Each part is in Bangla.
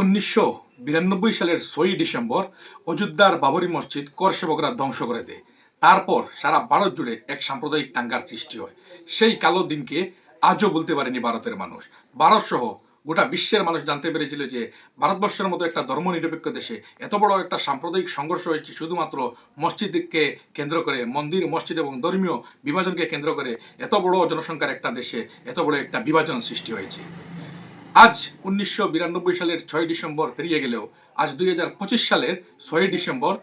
উনিশশো বিরানব্বই সালের ছয়ই ডিসেম্বর অযোধ্যার বাবরি মসজিদ কর সেবকরা ধ্বংস করে দেয়। তারপর সারা ভারত জুড়ে এক সাম্প্রদায়িক দাঙ্গার সৃষ্টি হয়। সেই কালো দিনকে আজও বলতে পারেনি ভারতের মানুষ। ভারত সহ গোটা বিশ্বের মানুষ জানতে পেরেছিল যে ভারতবর্ষের মতো একটা ধর্মনিরপেক্ষ দেশে এত বড় একটা সাম্প্রদায়িক সংঘর্ষ হয়েছে শুধুমাত্র মসজিদকে কেন্দ্র করে, মন্দির, মসজিদ এবং ধর্মীয় বিভাজনকে কেন্দ্র করে এত বড় জনসংখ্যার একটা দেশে এত বড় একটা বিভাজন সৃষ্টি হয়েছে। আজ উনিশশো বিরানব্বই সালের ছয় ডিসেম্বর পেরিয়ে গেলেও আজ দুই হাজার পঁচিশ সালের ছয় ডিসেম্বর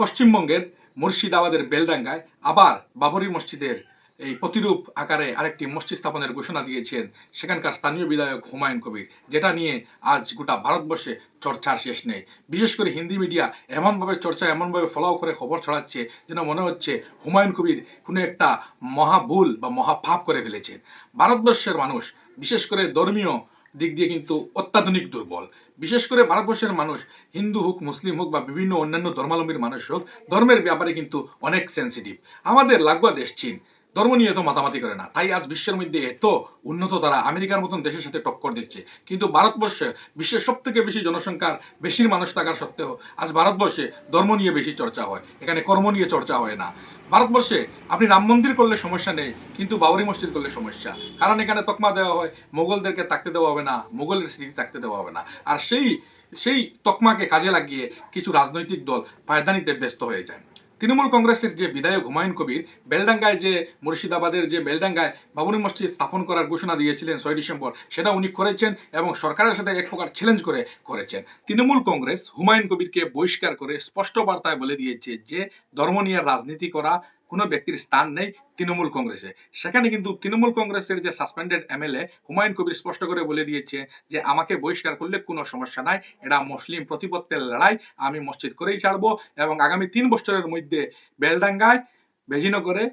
পশ্চিমবঙ্গের মুর্শিদাবাদের বেলডাঙ্গায় আবার বাবরি মসজিদের এই প্রতিরূপ আকারে আরেকটি মসজিদ স্থাপনের ঘোষণা দিয়েছেন সেখানকার স্থানীয় বিধায়ক হুমায়ুন কবির। যেটা নিয়ে আজ গোটা ভারতবর্ষে চর্চার শেষ নেই। বিশেষ করে হিন্দি মিডিয়া এমনভাবে চর্চা এমনভাবে ফলাও করে খবর ছড়াচ্ছে যেন মনে হচ্ছে হুমায়ুন কবির কোনো একটা মহাভুল বা মহাপাপ করে ফেলেছেন। ভারতবর্ষের মানুষ বিশেষ করে ধর্মীয় দিক দিয়ে কিন্তু অত্যাধুনিক দুর্বল। বিশেষ করে ভারতবর্ষের মানুষ, হিন্দু হোক, মুসলিম হোক বা বিভিন্ন অন্যান্য ধর্মাবলম্বীর মানুষ হোক, ধর্মের ব্যাপারে কিন্তু অনেক সেন্সিটিভ আমাদের লাগোয়া দেশ চীন। ধর্ম নিয়ে এত মাতামাতি করে না। তাই আজ বিশ্বের মধ্যে এত উন্নত তারা আমেরিকার মতন দেশের সাথে টক্কর দিচ্ছে। কিন্তু ভারতবর্ষে বিশ্বের সব থেকে বেশি জনসংখ্যার বেশি মানুষ থাকার সত্ত্বেও আজ ভারতবর্ষে ধর্ম নিয়ে বেশি চর্চা হয়। এখানে কর্ম নিয়ে চর্চা হয় না। ভারতবর্ষে আপনি রাম মন্দির করলে সমস্যা নেই, কিন্তু বাবরি মসজিদ করলে সমস্যা। কারণ এখানে তকমা দেওয়া হয়, মোগলদেরকে থাকতে দেওয়া হবে না, মোগলের স্মৃতি থাকতে দেওয়া হবে না। আর সেই সেই তকমাকে কাজে লাগিয়ে কিছু রাজনৈতিক দল ফায়দা নিতে ব্যস্ত হয়ে যায়। তৃণমূল কংগ্রেসের যে বিধায়ক হুমায়ুন কবির, বেলডাঙ্গায় যে মুর্শিদাবাদের যে বেলডাঙ্গায় বাবরি মসজিদ স্থাপন করার ঘোষণা দিয়েছিলেন ছয় ডিসেম্বর, সেটা উনি করেছেন এবং সরকারের সাথে এক প্রকার চ্যালেঞ্জ করে করেছেন। তৃণমূল কংগ্রেস হুমায়ুন কবিরকে বহিষ্কার করে স্পষ্ট বার্তায় বলে দিয়েছে যে, ধর্ম নিয়ে রাজনীতি করা কোনো ব্যক্তির স্থান নেই তৃণমূল কংগ্রেসে। সেখানে কিন্তু তৃণমূল কংগ্রেসের যে সাসপেন্ডেড এমএলএ হুমায়ুন কবির স্পষ্ট করে বলে দিয়েছে যে, আমাকে বহিষ্কার করলে কোনো সমস্যা নাই, এটা মুসলিম প্রতিপত্তের লড়াই, আমি মসজিদ করেই ছাড়বো। এবং আগামী তিন বছরের মধ্যে বেলডাঙ্গায়, বেজিনগরে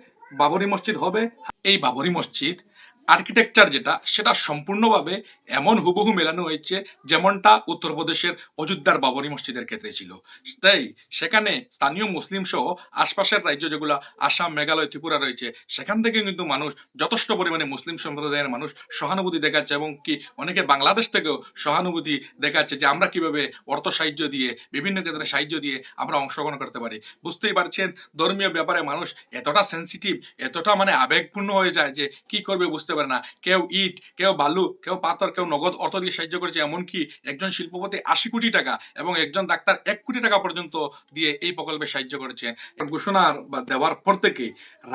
বাবরি মসজিদ হবে। এই বাবরি মসজিদ আর্কিটেকচার যেটা, সেটা সম্পূর্ণভাবে এমন হুবহু মেলানো হয়েছে যেমনটা উত্তরপ্রদেশের অযোধ্যার বাবরি মসজিদের ক্ষেত্রে ছিল। তাই সেখানে স্থানীয় মুসলিম সহ আশপাশের রাজ্য যেগুলো, আসাম, মেঘালয়, ত্রিপুরা রয়েছে, সেখান থেকে কিন্তু মানুষ, যথেষ্ট পরিমাণে মুসলিম সম্প্রদায়ের মানুষ সহানুভূতি দেখাচ্ছে এবং কি অনেকে বাংলাদেশ থেকেও সহানুভূতি দেখাচ্ছে যে আমরা কীভাবে অর্থ সাহায্য দিয়ে, বিভিন্ন ক্ষেত্রে সাহায্য দিয়ে আমরা অংশগ্রহণ করতে পারি। বুঝতেই পারছেন, ধর্মীয় ব্যাপারে মানুষ এতটা সেন্সিটিভ এতটা মানে আবেগপূর্ণ হয়ে যায় যে কি করবে বুঝতে পারে না। কেউ ইট, কেউ বালু, কেউ পাথর, কেউ নগদ অর্থ দিয়ে সাহায্য করেছে, এমনকি একজন শিল্পপতি আশি কোটি টাকা এবং একজন ডাক্তার এক কোটি টাকা পর্যন্ত দিয়ে এই প্রকল্পে সাহায্য করেছে। ঘোষণার বা দেওয়ার পর থেকে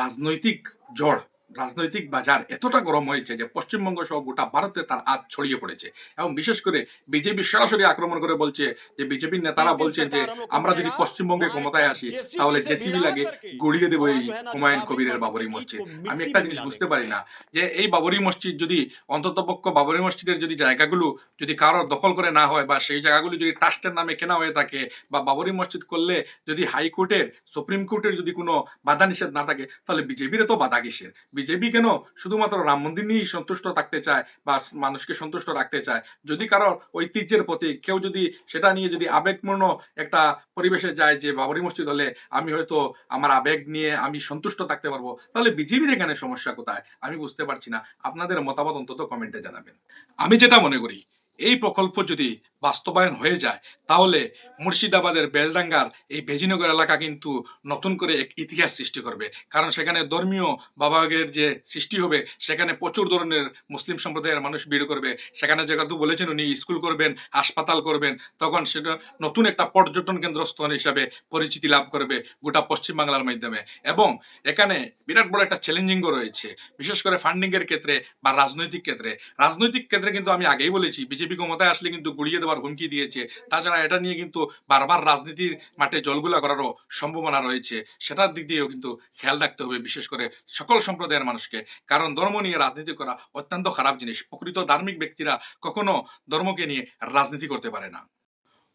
রাজনৈতিক ঝড় রাজনৈতিক বাজার এতটা গরম হয়েছে যে পশ্চিমবঙ্গ সহ গোটা ভারতে তার আজ ছড়িয়ে পড়েছে। এবং বিশেষ করে বিজেপি সরাসরি আক্রমণ করে বলছে যে বিজেপির নেতারা বলছেন যে আমরা যদি পশ্চিমবঙ্গে ক্ষমতায় আসি তাহলে জেসিবি লাগে গড়িয়ে দেবো এই হুমায়ুন কবিরের বাবরি মসজিদ। আমি একটা জিনিস বুঝতে পারি না যে এই বাবরি মসজিদ যদি অন্ততপক্ষ বাবরি মসজিদের যদি জায়গাগুলো যদি কারোর দখল করে না হয় বা সেই জায়গাগুলো যদি ট্রাস্টের নামে কেনা হয়ে থাকে বা বাবরি মসজিদ করলে যদি হাইকোর্টের সুপ্রিম কোর্টের যদি কোনো বাধা নিষেধ না থাকে তাহলে বিজেপির তো বাধা কিসের? বিজেপি কেন শুধুমাত্র রাম মন্দির নিয়েই সন্তুষ্ট থাকতে চায় বা মানুষকে সন্তুষ্ট রাখতে চায়? যদি কারও ঐতিহ্যের প্রতি কেউ যদি সেটা নিয়ে যদি আবেগপূর্ণ একটা পরিবেশে যায় যে বাবরি মসজিদ হলে আমি হয়তো আমার আবেগ নিয়ে আমি সন্তুষ্ট থাকতে পারব, তাহলে বিজেপির এখানে সমস্যা কোথায়? আমি বুঝতে পারছি না। আপনাদের মতামত অন্তত কমেন্টে জানাবেন। আমি যেটা মনে করি এই প্রকল্প যদি বাস্তবায়ন হয়ে যায়, তাহলে মুর্শিদাবাদের বেলডাঙ্গার এই বেজিনগর এলাকা কিন্তু নতুন করে এক ইতিহাস সৃষ্টি করবে। কারণ সেখানে ধর্মীয় বাবাগের যে সৃষ্টি হবে, সেখানে প্রচুর ধরনের মুসলিম সম্প্রদায়ের মানুষ ভিড় করবে। সেখানে যেহেতু বলেছেন উনি, স্কুল করবেন, হাসপাতাল করবেন, তখন সেটা নতুন একটা পর্যটন কেন্দ্রস্থল হিসাবে পরিচিতি লাভ করবে গোটা পশ্চিমবাংলার মাধ্যমে। এবং এখানে বিরাট বড় একটা চ্যালেঞ্জিংও রয়েছে, বিশেষ করে ফান্ডিং এর ক্ষেত্রে বা রাজনৈতিক ক্ষেত্রে। রাজনৈতিক ক্ষেত্রে কিন্তু আমি আগেই বলেছি বিজেপি ক্ষমতায় আসলে কিন্তু গুড়িয়ে দেওয়ার হুমকি দিয়েছে। তাছাড়া এটা নিয়ে কিন্তু বারবার রাজনীতির মাঠে জলগুলা করারও সম্ভাবনা রয়েছে। সেটার দিক দিয়েও কিন্তু খেয়াল রাখতে হবে, বিশেষ করে সকল সম্প্রদায়ের মানুষকে। কারণ ধর্ম নিয়ে রাজনীতি করা অত্যন্ত খারাপ জিনিস। প্রকৃত ধার্মিক ব্যক্তিরা কখনো ধর্মকে নিয়ে রাজনীতি করতে পারে না।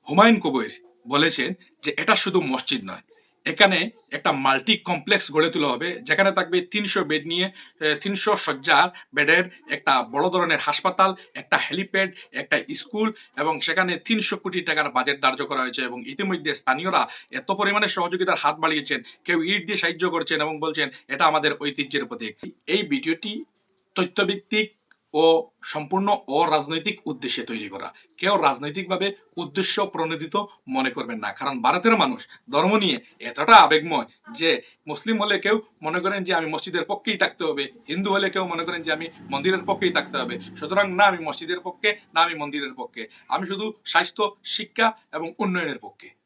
হুমায়ুন কবির বলেছেন যে, এটা শুধু মসজিদ নয় এখানে একটা মাল্টি কমপ্লেক্স গড়ে তোলা হবে। যেখানে থাকবে তিনশো বেড নিয়ে তিনশো শয্যার বেডের একটা বড় ধরনের হাসপাতাল, একটা হেলিপ্যাড একটা স্কুল এবং সেখানে তিনশো কোটি টাকার বাজেট ধার্য করা হয়েছে এবং ইতিমধ্যে স্থানীয়রা এত পরিমাণে সহযোগিতার হাত বাড়িয়েছেন, কেউ ইট দিয়ে সাহায্য করছেন এবং বলছেন, এটা আমাদের ঐতিহ্যের প্রতীক। এই ভিডিওটি তথ্যভিত্তিক ও সম্পূর্ণ অরাজনৈতিক উদ্দেশ্যে তৈরি করা। কেউ রাজনৈতিকভাবে উদ্দেশ্য প্রণোদিত মনে করবেন না, কারণ ভারতের মানুষ ধর্ম নিয়ে এতটা আবেগময় যে মুসলিম হলে কেউ মনে করেন যে আমি মসজিদের পক্ষেই থাকতে হবে, হিন্দু হলে কেউ মনে করেন যে আমি মন্দিরের পক্ষেই থাকতে হবে। সুতরাং না আমি মসজিদের পক্ষে, না আমি মন্দিরের পক্ষে। আমি শুধু স্বাস্থ্য, শিক্ষা এবং উন্নয়নের পক্ষে।